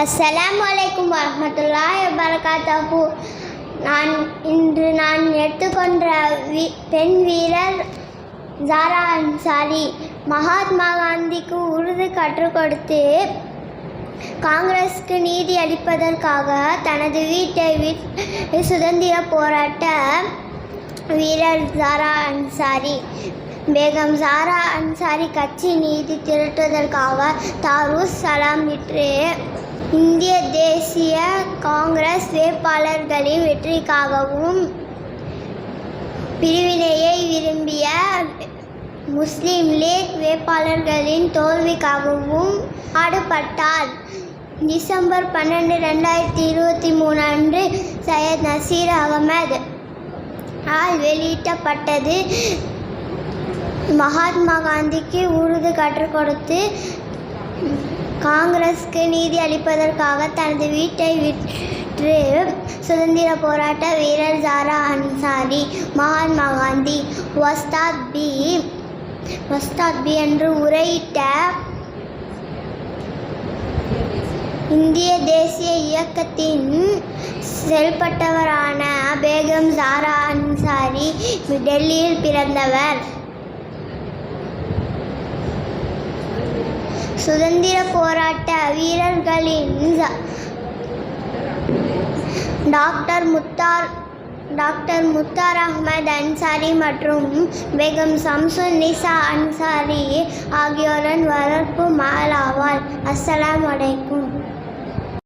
அஸ்ஸலாமு அலைக்கும் வரமத்துல்லாஹி வபரகாத்தஹு நான் இன்று நான் எடுத்துக்கொண்ட வீ பெண் வீரர் ஜாரா அன்சாரி மகாத்மா காந்திக்கு உருது கற்றுக் கொடுத்து காங்கிரஸுக்கு நீதி அளிப்பதற்காக தனது வீட்டை விட்டு சுதந்திர போராட்ட வீரர் ஜாரா அன்சாரி பேகம் ஜாரா அன்சாரி கட்சி நீதி திரட்டுவதற்காக தாரூஸ் சலாம் விற்று இந்திய தேசிய காங்கிரஸ் வேட்பாளர்களின் வெற்றிக்காகவும் பிரிவினையை விரும்பிய முஸ்லீம் லீக் வேட்பாளர்களின் தோல்விக்காகவும் பாடுபட்டார். டிசம்பர் பன்னெண்டு ரெண்டாயிரத்தி இருபத்தி மூணு அன்று சையத் நசீர் அகமது ஆல் வெளியிட்டப்பட்டது. மகாத்மா காந்திக்கு உருது கற்றுக் கொடுத்து காங்கிரஸுக்கு நீதி அளிப்பதற்காக தனது வீட்டை விற்று சுதந்திர போராட்ட வீரர் ஜாரா அன்சாரி மகாத்மா காந்தி வஸ்தாத் பி வஸ்தாத் பி என்று உரையிட்ட இந்திய தேசிய இயக்கத்தின் செயல்பட்டவரான பேகம் ஜாரா அன்சாரி டெல்லியில் பிறந்தவர். சுதந்திர போராட்ட வீரர்களின் டாக்டர் முத்தார் டாக்டர் முத்தார் அஹ்மத் அன்சாரி மற்றும் பேகம் சம்சுன் நிசா அன்சாரி ஆகியோரின் வளர்ப்பு மகள் அஸ்ஸலாம் அஸ்ஸலாமு அலைக்கும்.